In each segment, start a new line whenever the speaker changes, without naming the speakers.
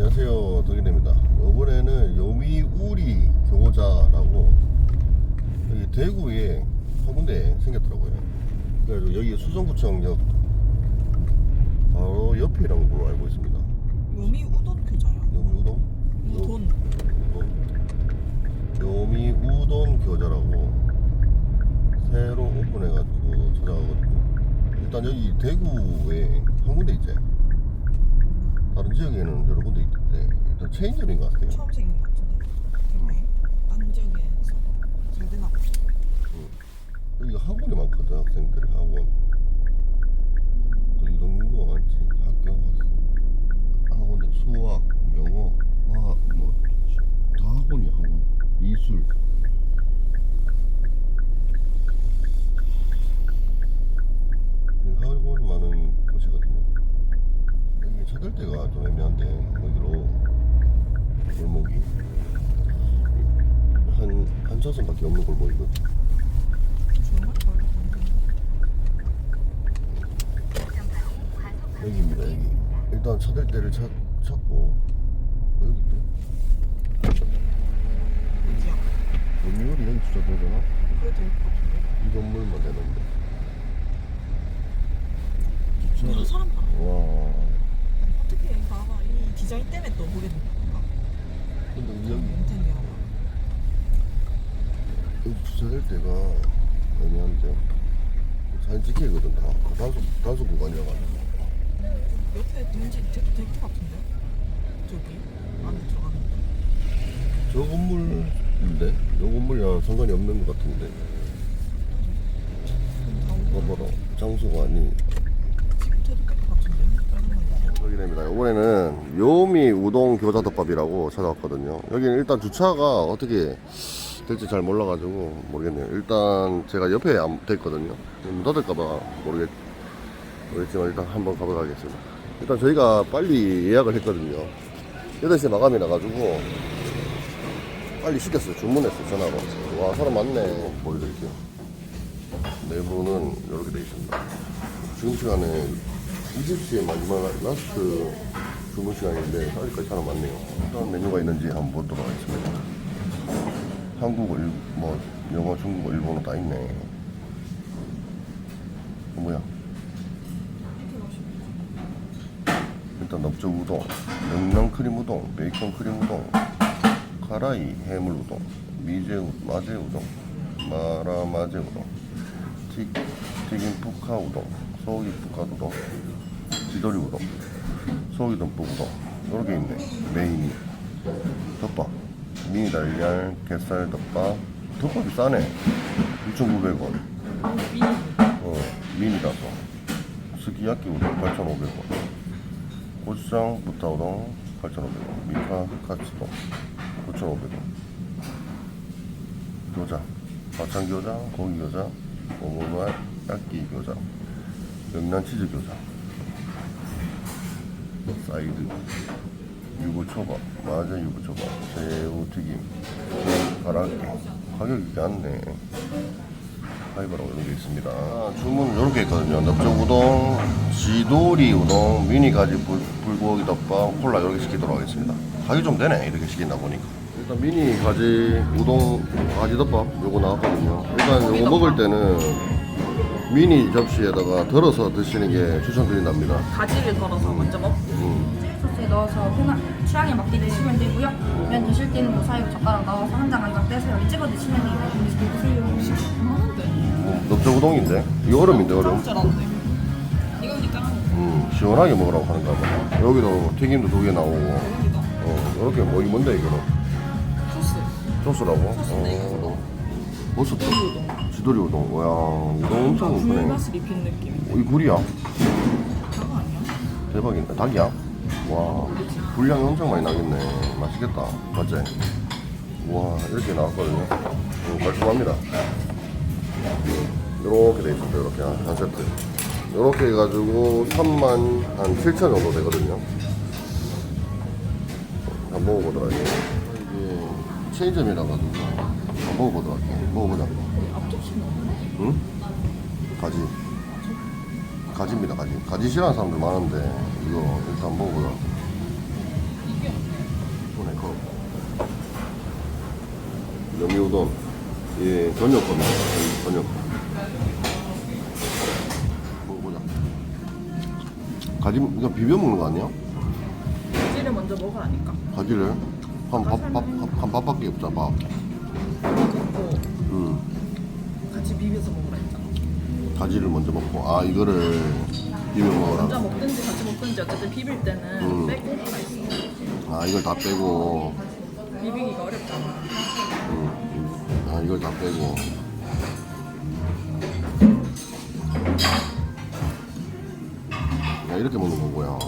안녕하세요 덕인입니다 이번에는 요미우리 교자라고 여기 대구에 한 군데 생겼더라고요 그래서 여기 수성구청역 바로 옆이라는 걸로 알고 있습니다
요미 우돈 교자야.
요미우동?
우돈.
요- 요미우동 교자라고 새로 오픈해가지고 찾아가거든요 일단 여기 대구에 한 군데 있지 다른 지역에는 여러 군데 있던데 일단 체인점인 것 같아요.
처음 생긴 것 같은데. 대구에 딴 지역에서 잘 되나 보다.
여기가 학원이 많거든 학생들 학원. 또 유동인구가 많지 학교 학- 학원들 수학 영어 화학 뭐다 학원이야 학원. 미술 여기 학원이 많은 곳이거든요 데가 좀 애매한데 여기로 골목이 한, 한 차선밖에 없는 골목이거든. 여기입니다 여기 일단 찾을 때를 찾, 찾고 어, 여기 있대? 건물이 여기 주차 되잖아
그래.
이 건물만 되는데
저
주차
사람 봐.
와
디자인 때문에 또 건가?
근데 여기
인테리어.
여기 주차될 때가 애매한데 사진 찍히거든 다 단속 단속 구간이라가지고
옆에 왠지 돼도 될것 같은데? 저기 안에 들어가는데.
저 건물인데 저 건물이랑 상관이 없는 것 같은데
그럼 다 오고.
봐봐라 장소가 아니
지금 돼도 될 것 같은데? 다른 거
여기 됩니다. 이번에는 요미 우동 교자 덮밥이라고 찾아왔거든요. 여기는 일단 주차가 어떻게 될지 잘 몰라가지고 모르겠네요. 일단 제가 옆에 안 됐거든요. 문 닫을까봐 모르겠, 모르겠지만 일단 한번 가보도록 하겠습니다. 일단 저희가 빨리 예약을 했거든요. 8시에 마감이 나가지고 빨리 시켰어요. 주문했어요. 전화로. 와, 사람 많네. 보여드릴게요. 내부는 이렇게 되어 있습니다. 지금 시간에 20시에 마지막 라스트 주문 시간인데 아직까지 사람 많네요. 어떤 메뉴가 있는지 한번 보도록 하겠습니다. 한국어, 일, 뭐 영어, 중국어, 일본어 다 있네. 어, 뭐야? 일단 넙죽 우동, 명랑 크림 우동, 베이컨 크림 우동, 카라이 해물 우동, 미제 우- 마제 우동, 마라 마제 우동, 튀, 튀김 푸카 우동, 소고기 푸카 우동, 지도리 우동, 소고기 듬뿍 우동 이렇게 있네. 메인이. 덮밥. 미니 달걀 게살 덮밥. 덮밥이 싸네. 6,900원. 어 미니라서 스키야키 우동 8,500원. 고추장 부타 우동 8,500원. 미카 카츠동 9,500원. 교자. 바창 교자 고기 교자 오모발 야끼 교자. 명란 치즈 교자 사이드. 유부초밥. 마제 유부초밥. 새우튀김. 가라게 가격이 꽤 안네 하이바라고 이런 게 있습니다. 아, 주문 이렇게 있거든요. 넓적 우동 지도리 우동 미니 가지 불, 불고기 덮밥 콜라 이렇게 시키도록 하겠습니다. 가격이 좀 되네 이렇게 시킨다 보니까. 일단 미니 가지 우동 가지 덮밥 요거 나왔거든요. 일단 요거 먹을 때는 미니 접시에다가 덜어서 드시는 게 추천드린답니다.
가지를 덜어서 먼저 먹고
음.
소스에 넣어서 편한 취향에 맞게 드시면 되고요. 면 드실 때는 뭐 사이로 젓가락 넣어서 한 장 한 장 떼서 여기 찍어 드시면. 드세요.
하는데.
뭐, 넓적 우동인데? 이거 얼음인데 얼음?
이거
음, 시원하게 먹으라고 하는가 봐. 여기도 튀김도 두 개 나오고. 어, 이렇게 뭐 이게 뭔데 이거는?
소스.
소스라고?
소스인데
어, 버섯도
지도리 우동
지도리 우동 와 우동 엄청 크네
불맛을 입힌 느낌
어, 이 굴이야.
그거 아니야?
대박이네 닭이야? 와 분량이 엄청 많이 나겠네. 맛있겠다. 맞지? 와 이렇게 나왔거든요. 음, 깔끔합니다. 이렇게 돼 있습니다 이렇게. 한, 한 세트. 이렇게 해가지고 3만 한 7천 정도 되거든요. 한번 먹어보도록 할게요. 이게 체인점이라 가지고 한번 먹어보도록 할게요. 먹어보자 응? 가지. 가지입니다, 가지. 가지 싫어하는 사람들 많은데, 이거 일단 먹어보자.
손에
컵. 연미우동. 예, 저녁 겁니다. 저녁. 먹어보자. 가지, 이거 비벼 먹는 거 아니야?
가지를 먼저 먹으라니까.
가지를? 한 밥, 밥, 한 밥밖에 없잖아, 밥. 응.
같이 비벼서 먹으라 했잖아.
가지를 먼저 먹고, 아, 이거를 비벼 먹어라.
먹든지 같이 먹든지 어쨌든 비빌 때는
음.
빼고 하나 있어.
아, 이걸 다 빼고,
비비기가 어렵잖아.
음, 아, 이걸 다 빼고. 야, 이렇게 먹는 거고요.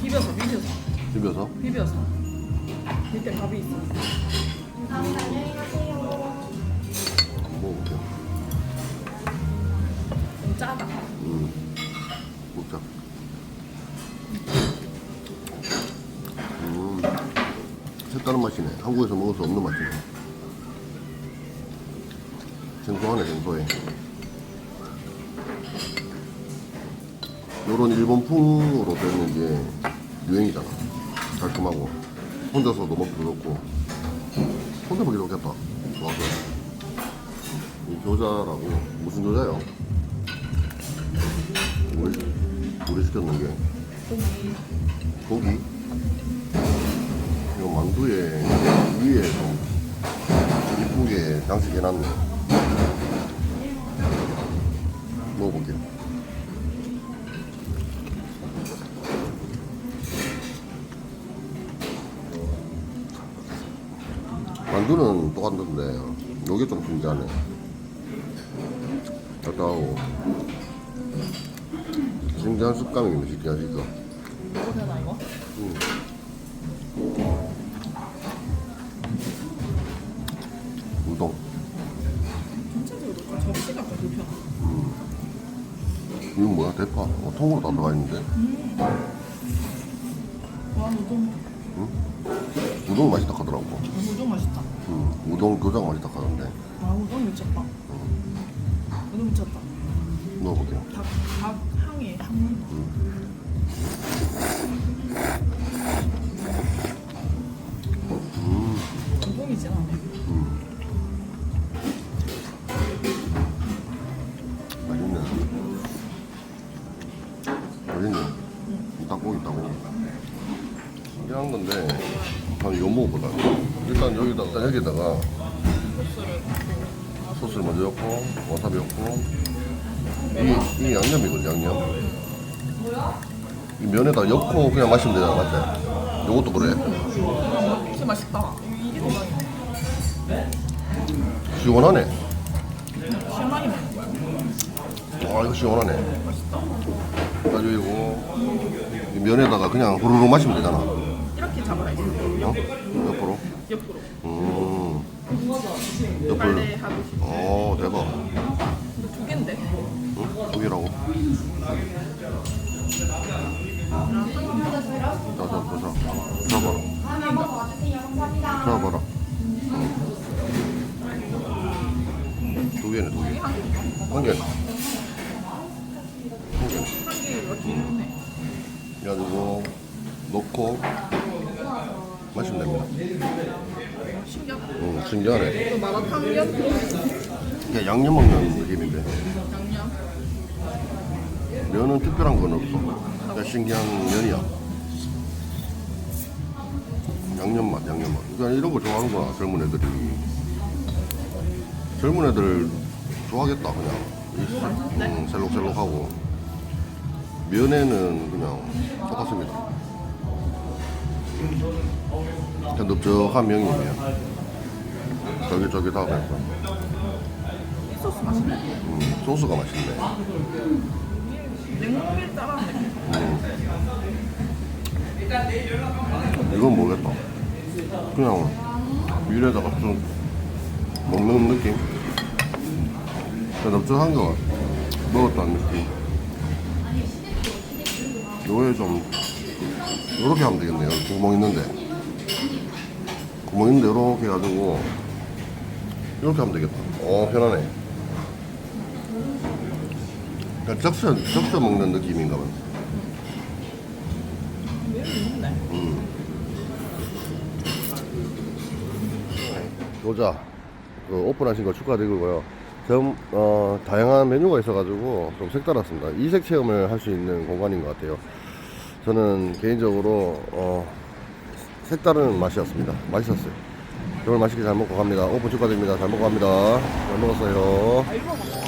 비벼서 비벼서
비벼서.
비벼서. 밑에 밥이 있어.
한번 먹어볼게요.
짜다.
음, 먹자. 음, 색다른 맛이네. 한국에서 먹을 수 없는 맛이네. 생소하네, 생소해. 요런 일본풍으로 되는 게 유행이잖아. 달콤하고. 혼자서도 먹기도 좋고. 혼자 먹기도 좋겠다. 좋아서. 이 교자라고. 무슨 교자요? 우리, 우리 시켰는 게?
고기.
고기 이 만두에 위에 좀 이쁘게 장식해놨네. 먹어볼게요. 만두는 똑같은데 요게 좀 신기하네. 딱딱하고 신기한 식감이 신기한 식감
먹어도 되나 이거?
우동
전체적으로 좀 접시가 좀 불편하다.
이건 뭐야 대파 어, 통으로 다 들어가 있는데
와 우동.
우동 맛있다 하더라고
우동 맛있다.
음, 우동 교장 맛있다 하던데
아 우동 미쳤다. 우동 미쳤다.
먹어볼게요
닭, 닭 진하네.
맛있네. 맛있네. 닭고기 닭고기 신기한 건데 한 먹어보자 일단 여기다 일단 여기다가 소스를 먼저 넣고 와사비 넣고 이게, 이게 양념이거든 양념 이 면에다 넣고 그냥 마시면 되잖아 맞지? 요것도 그래
진짜 맛있다.
시원하네
실망이.
와 이거 시원하네 가지고 이 면에다가 그냥 후루룩 마시면 되잖아 어?
이렇게 잡아라 이제.
옆으로
옆으로.
음 옆으로
빨래 하듯이.
오 대박
두 개인데.
응? 두 개라고? 자자자자 잡아라. 잡아라. 두 개네 두 개 한 개네. 한 개네.
한 개가 기네.
그래가지고 넣고 마시면 됩니다.
신기하다.
응 신기하네.
또 마라탕 옆으로
그냥 양념 먹는 느낌인데. 면은 특별한 건 없어. 그냥 신기한 면이야. 양념 맛, 양념 맛. 그러니까 이런 거 좋아하는구나, 젊은 애들이. 젊은 애들 좋아하겠다, 그냥. 이, 음, 셀록셀록하고. 면에는 그냥 똑같습니다. 그냥 넓적한 면이면. 쫄깃쫄깃하고.
이 소스 맛있네.
음, 소스가 맛있네.
냉모밀 따라한 느낌.
이건 모르겠다. 그냥 위에다가 좀 먹는 느낌? 그냥 넓적한 거 먹었다는 느낌. 요에 좀 요렇게 하면 되겠네요. 구멍 있는데. 구멍 있는데 요렇게 해가지고 이렇게 하면 되겠다. 어 편하네. 그냥 적셔, 적셔 먹는 느낌인가 봐.
면이 있네.
교자 그 오픈하신 거 축하드리고요. 좀, 어, 다양한 메뉴가 있어가지고 좀 색달랐습니다. 이색 체험을 할 수 있는 공간인 것 같아요. 저는 개인적으로, 어, 색다른 맛이었습니다. 맛있었어요. 오늘 맛있게 잘 먹고 갑니다. 오픈 축하드립니다. 잘 먹고 갑니다. 잘 먹었어요.